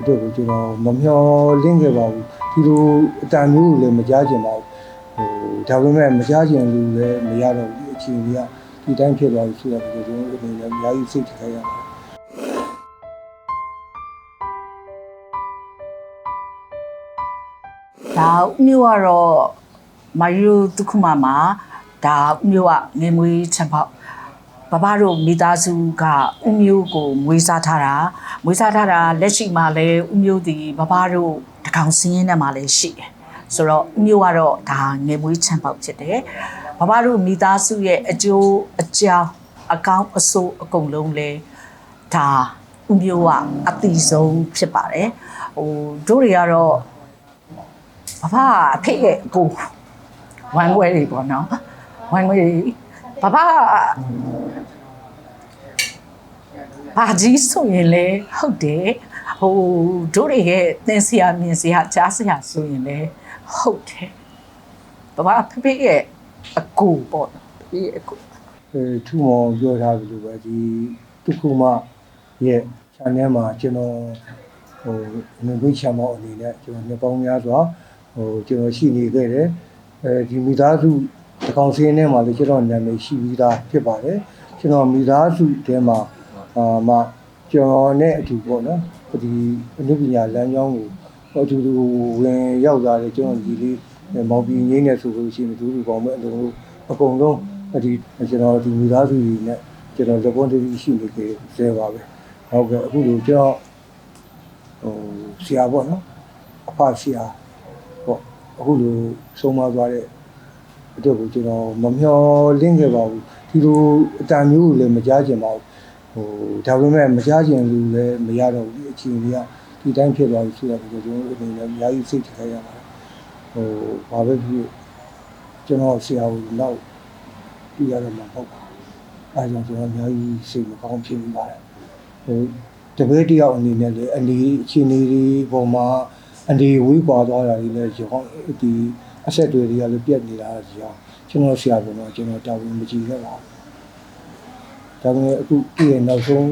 အတွက်ကိုကျွန်တော်မမျှော်လင့်ခဲ့ပါဘူးဒီလိုအတန်မျိုးကိုလည်းမကြားကျင်ပါဘူးဟိုဒါပေမဲ့မကြားကျင်လို့လည်းမရတော့ဘူးအခြေအနေကဒီတိုင်းဖြစ်သွားပြီဆိုတော့ကျွန်တော်အနေနဲ့အများကြီးစိတ်ထိခိုက်ရပါတယ်ဒါဦးမျိုးကတော့မာရီယိုဒုက္ခမမှာဒါဦးမျိုးကငယ်မွေးချမ်းပေါက် ဘဘတို့မိသားစုကဦးမျိုးကိုမွေးစားထားတာမွေးစားထားတာလက်ရှိမှာလည်းဦးမျိုးဒီဘဘတို့တကောင်စင်းရဲနဲ့မှာလည်းရှိတယ်ဆိုတော့ဦးမျိုးကတော့ဒါငယ်မွေးချမ်းပေါက်ဖြစ်တယ်ဘဘတို့မိသားစုရဲ့အကျိုးအကြောင်းအကောင်းအဆိုးအကုန်လုံးလဲဒါဦးမျိုးကအတိဆုံးဖြစ်ပါတယ်ဟိုတို့တွေကတော့အဖအဖေရဲ့အကိုဝမ်းခွဲတွေပေါ့နော်ဝမ်းခွဲတွေဘဘ ဘာကြီးဆိုရင်လေဟုတ်တယ်ဟိုတို့တွေရဲ့သင်စရာမြင်စရာကြားစရာဆိုရင်လေဟုတ်တယ်ဘဘအဖေရဲ့အကိုပေါ့နော်အဖေရဲ့အကိုအဲထူမောင်ပြောထားပြီလို့ပဲဒီတုခုမရဲ့ channel မှာကျွန်တော်ဟိုနေဝိချမ်းမောအနေနဲ့ကျွန်တော်နှစ်ပေါင်းများစွာဟိုကျွန်တော်ရှိနေခဲ့တယ်အဲဒီမိသားစုတကောင်စင်းထဲမှာလည်းကျွန်တော်နာမည်ရှိပြီးသားဖြစ်ပါတယ်ကျွန်တော်မိသားစုထဲမှာ အာမှကျွန်တော်နဲ့အတူပေါ့နော်ဒီအနုပညာလမ်းကြောင်းကိုအတူတူဝင်ရောက်လာတယ်ကျွန်တော်ဒီလေးမောင်ပြည်ငင်းနေဆိုလို့ရှိရင်ဒူးဒူပေါင်းမဲ့အလုံးလုံးအကုန်လုံးဒီကျွန်တော်ဒီမိသားစုကြီးနဲ့ကျွန်တော်လက်ပွန်တည်းရှိနေကြဆဲပါပဲဟုတ်ကဲ့အခုလိုကျွန်တော်ဟိုဆရာပေါ့နော်အဖဆရာပေါ့အခုလိုဆုံးမသွားတဲ့အတွက်ကိုကျွန်တော်မမျှော်လင့်ခဲ့ပါဘူးဒီလိုအတန်မျိုးကိုလည်းမကြားကျင်ပါဘူး ဟိုဒါပေမဲ့မကြားကျင်လို့လည်းမရတော့ဘူးအခြေအနေကဒီတိုင်းဖြစ်သွားပြီဆိုတော့ကျွန်တော်အနေနဲ့အများကြီးစိတ်ထိခိုက်ရပါတယ်ဟိုဘာပဲဖြစ်ကျွန်တော်ဆရာကိုတော့ပြရတော့မှာပေါ့ပါအဲဒါကြောင့်ကျွန်တော်အများကြီးစိတ်မကောင်းဖြစ်နေပါတယ်ဟိုတပည့်တယောက်အနေနဲ့လေအနေအခြေအနေတွေပေါ်မှာအနေဝေးကွာသွားတာတွေလည်းရောင်းဒီအဆက်တွေတွေကလည်းပြက်နေတာကြောင့်ကျွန်တော်ဆရာကတော့ကျွန်တော်တာဝန်မကြည့်ခဲ့ပါဘူး ဒါပေမဲ့အခုဒီရဲ့နောက်ဆုံး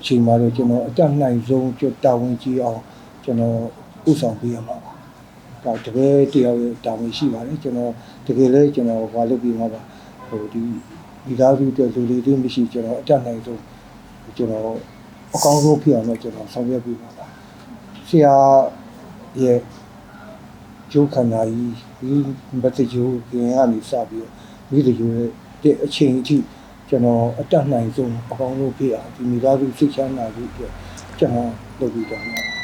အချိန်မှာတော့ကျွန်တော်အတက်နိုင်ဆုံးကျွန်တော်တာဝန်ကြည့်အောင်ကျွန်တော်ဥဆောင်ပေးရမှာပါဒါတပည့်တယောက်ရဲ့တာဝန်ရှိပါတယ်ကျွန်တော်တကယ်လဲကျွန်တော်ဟောလုပ်ပြီးမှာပါဟိုဒီဒီသားစုတဲ့လူတွေတွေမရှိကျွန်တော်အတက်နိုင်ဆုံးကျွန်တော်အကောင်းဆုံးဖြစ်အောင်တော့ကျွန်တော်ဆောင်ရွက်ပေးပါပါဆရာရဲ့ကျိုးခန္ဓာကြီးဒီဘတ်တကျိုးကင်းကနေစပြီးမိတကျိုးရဲ့တဲ့အချိန်အထိ ကျွန်တော်အတက်နိုင်ဆုံးအကောင်းဆုံးဖြစ်အောင်ဒီမိသားစုစိတ်ချမ်းသာဖို့အတွက်ကျွန်တော်လုပ်ပြီးတော့မှာပါ